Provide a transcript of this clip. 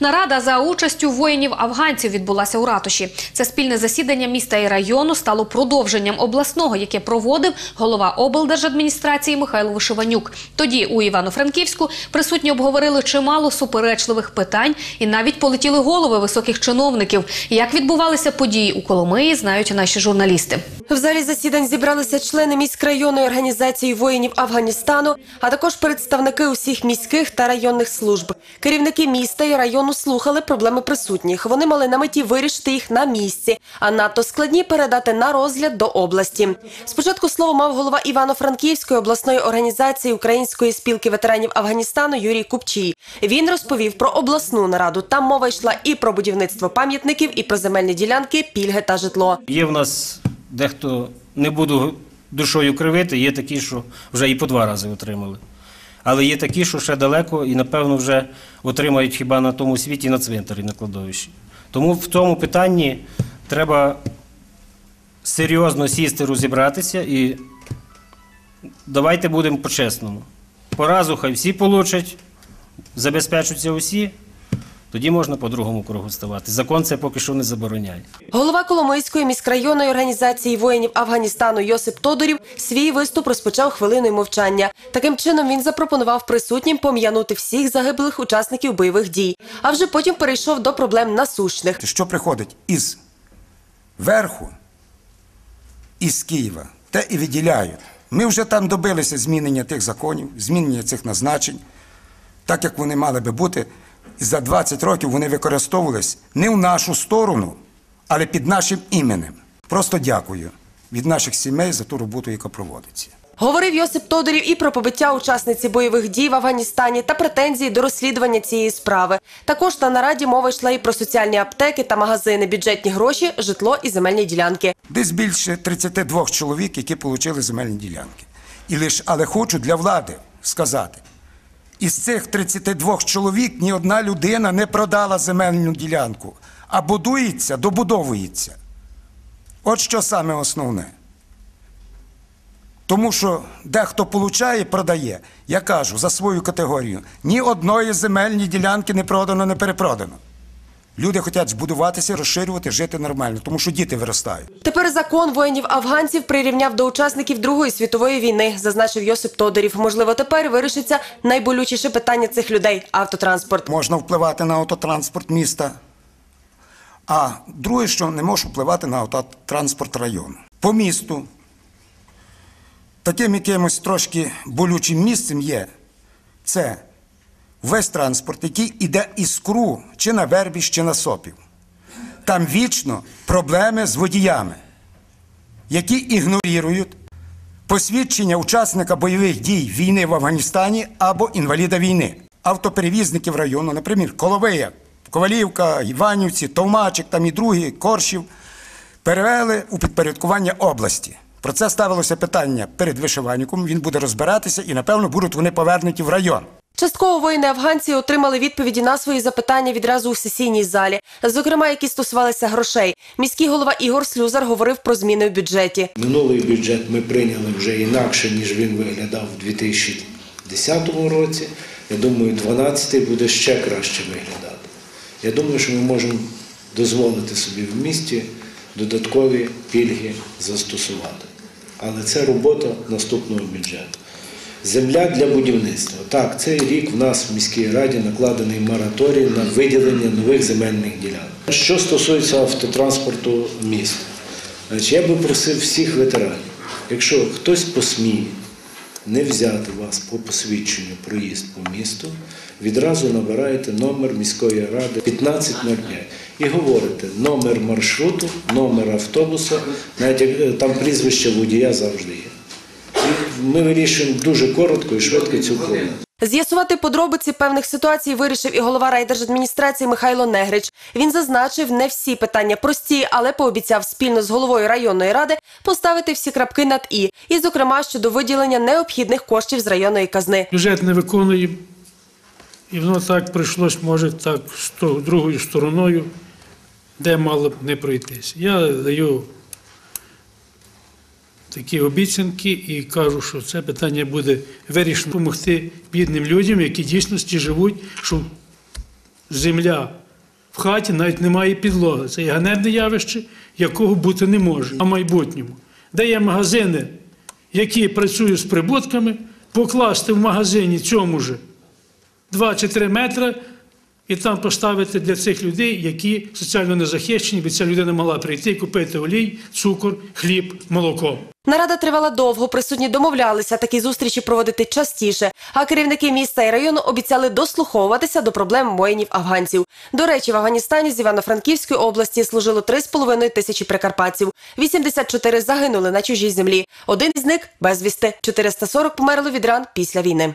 Нарада за участю воїнів-афганців відбулася у ратуші. Це спільне засідання міста і району стало продовженням обласного, яке проводив голова облдержадміністрації Михайло Вишиванюк. Тоді у Івано-Франківську присутні обговорили чимало суперечливих питань і навіть полетіли голови високих чиновників. Як відбувалися події у Коломиї, знають наші журналісти. В залі засідань зібралися члени міськрайонної організації воїнів Афганістану, а також представники усіх міських та районних служб. Керівники міста і району слухали проблеми присутніх. Вони мали на меті вирішити їх на місці, а надто складні передати на розгляд до області. Спочатку слово мав голова Івано-Франківської обласної організації Української спілки ветеранів Афганістану Юрій Купчій. Він розповів про обласну нараду. Там мова йшла і про будівництво пам'ятників, і про земельні ділянки, пільги та житло. Є в нас дехто, не буду душою кривити, є такі, що вже і по два рази отримали. Але є такі, що ще далеко і, напевно, вже отримають хіба на тому світі на цвинтарі, на кладовищі. Тому в цьому питанні треба серйозно сісти, розібратися і давайте будемо по-чесному. Поразу хай всі получать, забезпечуться усі, тоді можна по другому кругу ставати. Закон це поки що не забороняє. Голова Коломийської міськрайонної організації воїнів Афганістану Йосип Тодорів свій виступ розпочав хвилиною мовчання. Таким чином він запропонував присутнім пом'янути всіх загиблих учасників бойових дій, а вже потім перейшов до проблем насущних. що приходить із верху, із Києва, те і виділяють. Ми вже там добилися змінення тих законів, змінення цих назначень, так як вони мали би бути. І за 20 років вони використовувались не в нашу сторону, але під нашим іменем. Просто дякую від наших сімей за ту роботу, яка проводиться. Говорив Йосип Тодорів і про побиття учасниці бойових дій в Афганістані та претензії до розслідування цієї справи. Також на нараді мова йшла і про соціальні аптеки та магазини, бюджетні гроші, житло і земельні ділянки. Десь більше 32 чоловік, які отримали земельні ділянки. І лиш, але хочу для влади сказати: із цих 32 чоловік ні одна людина не продала земельну ділянку, а будується, добудовується. От що саме основне. Тому що дехто получає, продає. Я кажу за свою категорію: ні одної земельної ділянки не продано, не перепродано. Люди хочуть збудуватися, розширювати, жити нормально, тому що діти виростають. Тепер закон воїнів афганців прирівняв до учасників Другої світової війни, зазначив Йосип Тодорів. Можливо, тепер вирішиться найболючіше питання цих людей автотранспорт. Можна впливати на автотранспорт міста. А друге, що не можу впливати на автотранспорт району. По місту таким якимось трошки болючим місцем є це весь транспорт, який іде із кру чи на Вербіж, чи на Сопів. Там вічно проблеми з водіями, які ігнорують посвідчення учасника бойових дій війни в Афганістані або інваліда війни. Автоперевізників району, наприклад, Коловея, Ковалівка, Іванівці, Товмачик, там і другі, Коршів, перевели у підпорядкування області. Про це ставилося питання перед вишиванником. Він буде розбиратися і, напевно, будуть вони повернуті в район. Частково воїни афганці отримали відповіді на свої запитання відразу у сесійній залі, зокрема, які стосувалися грошей. Міський голова Ігор Слюзар говорив про зміни в бюджеті. Минулий бюджет ми прийняли вже інакше, ніж він виглядав у 2010 році. Я думаю, 2012 буде ще краще виглядати. Я думаю, що ми можемо дозволити собі в місті додаткові пільги застосувати. Але це робота наступного бюджету. Земля для будівництва. Так, цей рік в нас в міській раді накладений мораторій на виділення нових земельних ділянок. Що стосується автотранспорту міста, я би просив всіх ветеранів, якщо хтось посміє не взяти вас по посвідченню проїзд по місту, відразу набираєте номер міської ради 1505 і говорите номер маршруту, номер автобуса, навіть е, там прізвище водія завжди є. Ми вирішуємо дуже коротко і швидко цю проблему. З'ясувати подробиці певних ситуацій вирішив і голова райдержадміністрації Михайло Негрич. Він зазначив, не всі питання прості, але пообіцяв спільно з головою районної ради поставити всі крапки над і, і, зокрема, щодо виділення необхідних коштів з районної казни. бюджет не виконує, і воно так прийшлось, може, так з другою стороною, де мало б не пройтись. Я даю такі обіцянки і кажу, що це питання буде вирішено допомогти бідним людям, які дійсності живуть, що земля в хаті, навіть немає підлоги. Це є ганебне явище, якого бути не може. А майбутньому, де є магазини, які працюють з прибутками, покласти в магазині цьому же 2 чи 3 метри і там поставити для цих людей, які соціально незахищені, бо ця людина могла прийти і купити олій, цукор, хліб, молоко. Нарада тривала довго. Присутні домовлялися такі зустрічі проводити частіше. А керівники міста і району обіцяли дослуховуватися до проблем воїнів афганців. До речі, в Афганістані з Івано-Франківської області служило 3,5 тисячі прикарпатців. 84 загинули на чужій землі. Один із них безвісти. 440 померли від ран після війни.